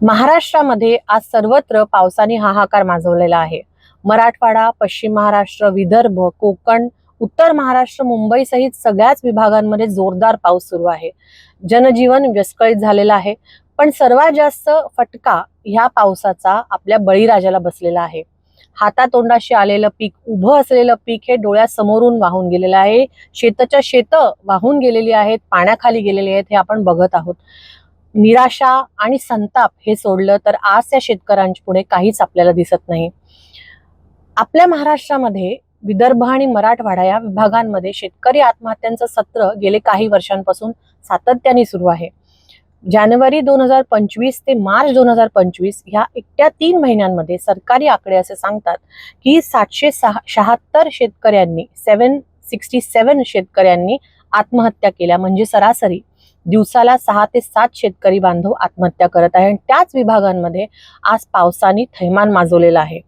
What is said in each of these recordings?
महाराष्ट्रामध्ये आज सर्वत्र पावसाने हाहाकार माजवलेला आहे. मराठवाडा पश्चिम महाराष्ट्र विदर्भ कोकण उत्तर महाराष्ट्र मुंबई सहित सगळ्याच विभागांमध्ये जोरदार पाऊस सुरू आहे. जनजीवन विस्कळीत झालेलं आहे. पण सर्वात जास्त फटका ह्या पावसाचा आपल्या बळीराजाला बसलेला आहे. हातातोंडाशी आलेलं पीक उभं असलेलं पीक हे डोळ्यासमोरून वाहून गेलेलं आहे. शेताच्या शेत वाहून गेलेली आहेत पाण्याखाली गेलेली आहेत हे आपण बघत आहोत. निराशा आणि संताप हे सोडलं तर आज त्या शेतकऱ्यांच्या पुढे काहीच आपल्याला दिसत नाही. आपल्या महाराष्ट्रामध्ये विदर्भ आणि मराठवाडा या विभागांमध्ये शेतकरी आत्महत्यांचं सत्र गेले काही वर्षांपासून सातत्याने सुरू आहे. जानेवारी दोन हजार पंचवीस ते मार्च दोन हजार पंचवीस ह्या एकट्या तीन महिन्यांमध्ये सरकारी आकडे असे सांगतात की सातशे सहा शहात्तर शेतकऱ्यांनी सेवन सिक्स्टी सेवन शेतकऱ्यांनी आत्महत्या केल्या. म्हणजे सरासरी दिवसाला सहा ते सात शेतकरी बांधव आत्महत्या करत आहे. आणि त्याच विभागांमध्ये आज पावसाने थैमान माजवलेलं आहे.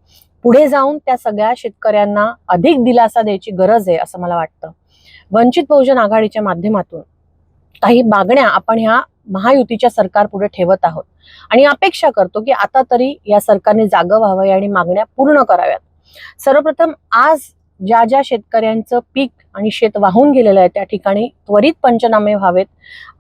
पुढे जाऊन त्या सगळ्या शेतकऱ्यांना अधिक दिलासा द्यायची गरज आहे असं मला वाटतं. वंचित बहुजन आघाडीच्या माध्यमातून काही मागण्या आपण ह्या महायुतीच्या सरकार पुढे ठेवत आहोत. आणि अपेक्षा करतो की आता तरी या सरकारने जागं व्हावं आणि मागण्या पूर्ण कराव्यात. सर्वप्रथम आज ज्या ज्या शेतकऱ्यांचं पीक आणि शेत वाहून गेलेलं आहे त्या ठिकाणी त्वरित पंचनामे व्हावेत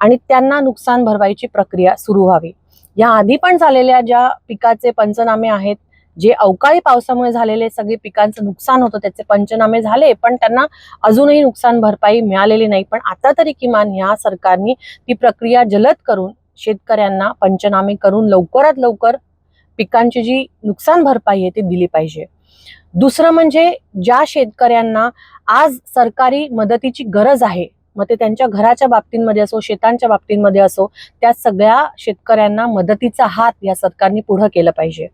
आणि त्यांना नुकसान भरपाईची प्रक्रिया सुरू व्हावी. या आधी पण झालेल्या ज्या पिकाचे पंचनामे आहेत जे अवकाळी पावसामुळे झालेले सगळे पिकांचं नुकसान होतं त्याचे पंचनामे झाले पण त्यांना अजूनही नुकसान भरपाई मिळालेली नाही. पण आता तरी किमान ह्या सरकारने ती प्रक्रिया जलद करून शेतकऱ्यांना पंचनामे करून लवकरात लवकर पिकांची जी नुकसान भरपाई आहे ती दिली पाहिजे. दुसरं म्हणजे ज्या शेतकऱ्यांना आज सरकारी मदतीची गरज आहे मग ते त्यांच्या घराच्या बाबतींमध्ये असो शेतांच्या बाबतींमध्ये असो त्या सगळ्या शेतकऱ्यांना मदतीचा हात या सरकारने पुढं केलं पाहिजे.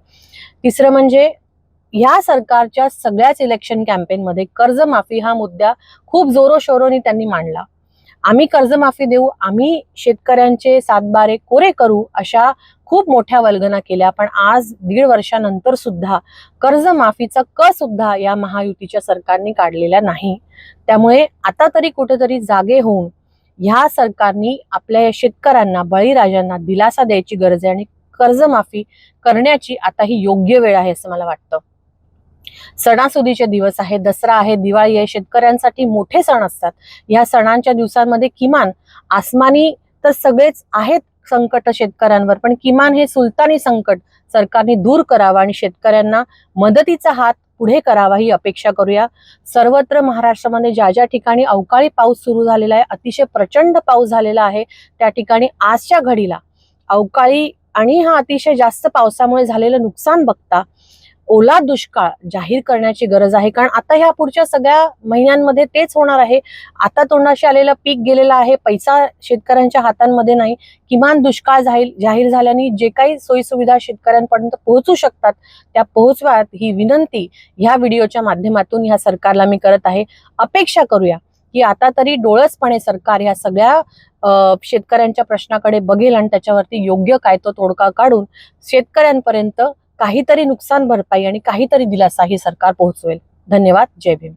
तिसरं म्हणजे ह्या सरकारच्या सगळ्याच इलेक्शन कॅम्पेनमध्ये कर्जमाफी हा मुद्दा खूप जोरोशोरोनी त्यांनी मांडला. आम्ही कर्जमाफी देऊ आम्ही शेतकऱ्यांचे सातबारे कोरे करू अशा खूप मोठ्या वल्गना केल्या. पण आज दीड वर्षानंतर सुद्धा कर्जमाफीचा क सुद्धा या महायुतीच्या सरकारने काढलेला नाही. त्यामुळे आता तरी कुठेतरी जागे होऊन ह्या सरकारने आपल्या या शेतकऱ्यांना बळीराजांना दिलासा द्यायची गरज आहे आणि कर्जमाफी करण्याची आता ही योग्य वेळ आहे असं मला वाटतं. सणासुदीचे दिवस आहे दसरा आहे दिवाळी आहे शेतकऱ्यांसाठी मोठे सण असतात. या सणांच्या दिवसांमध्ये किमान आसमानी तर सगळेच आहेत संकट शेतकऱ्यांवर पण किमान हे सुलतानी संकट सरकारने दूर करावं आणि शेतकऱ्यांना मदतीचा हात पुढे करावा ही अपेक्षा करूया. सर्वत्र महाराष्ट्रामध्ये ज्या ज्या ठिकाणी अवकाळी पाऊस सुरू झालेला आहे अतिशय प्रचंड पाऊस झालेला आहे त्या ठिकाणी आजच्या घडीला अवकाळी आणि हा अतिशय जास्त पावसामुळे झालेलं नुकसान बघता ओला दुष्काळ जाहीर करण्याची गरज आहे. कारण आता ह्या पुढच्या सगळ्या महिन्यांमध्ये तेच होणार आहे. आता तोंडाशी आलेलं पीक गेलेलं आहे. पैसा शेतकऱ्यांच्या हातांमध्ये नाही. किमान दुष्काळ जाहीर जाहीर झाल्याने जे काही सोयीसुविधा शेतकऱ्यांपर्यंत पोहोचू शकतात त्या पोहोचव्यात ही विनंती ह्या व्हिडिओच्या माध्यमातून ह्या सरकारला मी करत आहे. अपेक्षा करूया की आता तरी डोळसपणे सरकार ह्या सगळ्या शेतकऱ्यांच्या प्रश्नाकडे बघेल आणि त्याच्यावरती योग्य काय तो तोडका काढून शेतकऱ्यांपर्यंत काहीतरी नुकसान भरपाई आणि काहीतरी दिलासा ही सरकार पोहोचवेल. धन्यवाद. जय भीम.